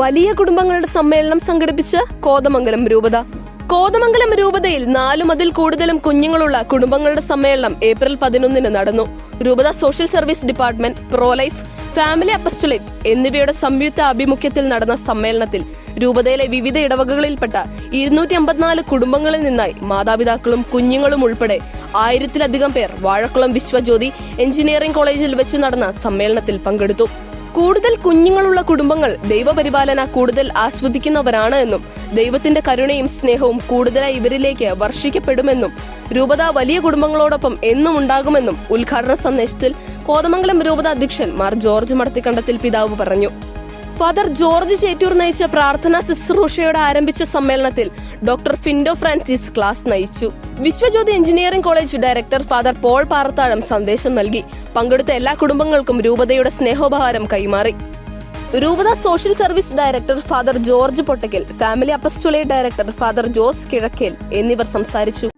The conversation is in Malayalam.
വലിയ കുടുംബങ്ങളുടെ സമ്മേളനം സംഘടിപ്പിച്ച് കോതമംഗലം രൂപത. കോതമംഗലം രൂപതയിൽ നാലും അതിൽ കൂടുതലും കുഞ്ഞുങ്ങളുള്ള കുടുംബങ്ങളുടെ സമ്മേളനം ഏപ്രിൽ പതിനൊന്നിന് നടന്നു. രൂപത social service department pro life family apostolate എന്നിവയുടെ സംയുക്ത ആഭിമുഖ്യത്തിൽ നടന്ന സമ്മേളനത്തിൽ രൂപതയിലെ വിവിധ ഇടവകകളിൽപ്പെട്ട ഇരുന്നൂറ്റി അമ്പത്തിനാല് കുടുംബങ്ങളിൽ നിന്നായി മാതാപിതാക്കളും കുഞ്ഞുങ്ങളും ഉൾപ്പെടെ ആയിരത്തിലധികം പേർ വാഴക്കുളം വിശ്വജ്യോതി എഞ്ചിനീയറിംഗ് കോളേജിൽ വെച്ച് നടന്ന സമ്മേളനത്തിൽ പങ്കെടുത്തു. കൂടുതൽ കുഞ്ഞുങ്ങളുള്ള കുടുംബങ്ങൾ ദൈവപരിപാലന കൂടുതൽ ആസ്വദിക്കുന്നവരാണ് എന്നും ദൈവത്തിന്റെ കരുണയും സ്നേഹവും കൂടുതലായി ഇവരിലേക്ക് വർഷിക്കപ്പെടുമെന്നും രൂപത വലിയ കുടുംബങ്ങളോടൊപ്പം എന്നും ഉണ്ടാകുമെന്നും ഉദ്ഘാടന സന്ദേശത്തിൽ കോതമംഗലം രൂപത അധ്യക്ഷൻ മാർ ജോർജ് മടത്തിക്കണ്ടത്തിൽ പിതാവ് പറഞ്ഞു. ഫാദർ ജോർജ് ചേറ്റൂർ നയിച്ച പ്രാർത്ഥനാ ശുശ്രൂഷയോടെ ആരംഭിച്ച സമ്മേളനത്തിൽ ഡോക്ടർ ഫിൻഡോ ഫ്രാൻസിസ് ക്ലാസ് നയിച്ചു. Vishwajyothi engineering college director father Paul Parathazham സന്ദേശം നൽകി. പങ്കെടുത്ത എല്ലാ കുടുംബങ്ങൾക്കും രൂപതയുടെ സ്നേഹോപഹാരം കൈമാറി. രൂപത social service director father George Pottakkal family apostolate director father Jose Kizhakkel എന്നിവർ സംസാരിച്ചു.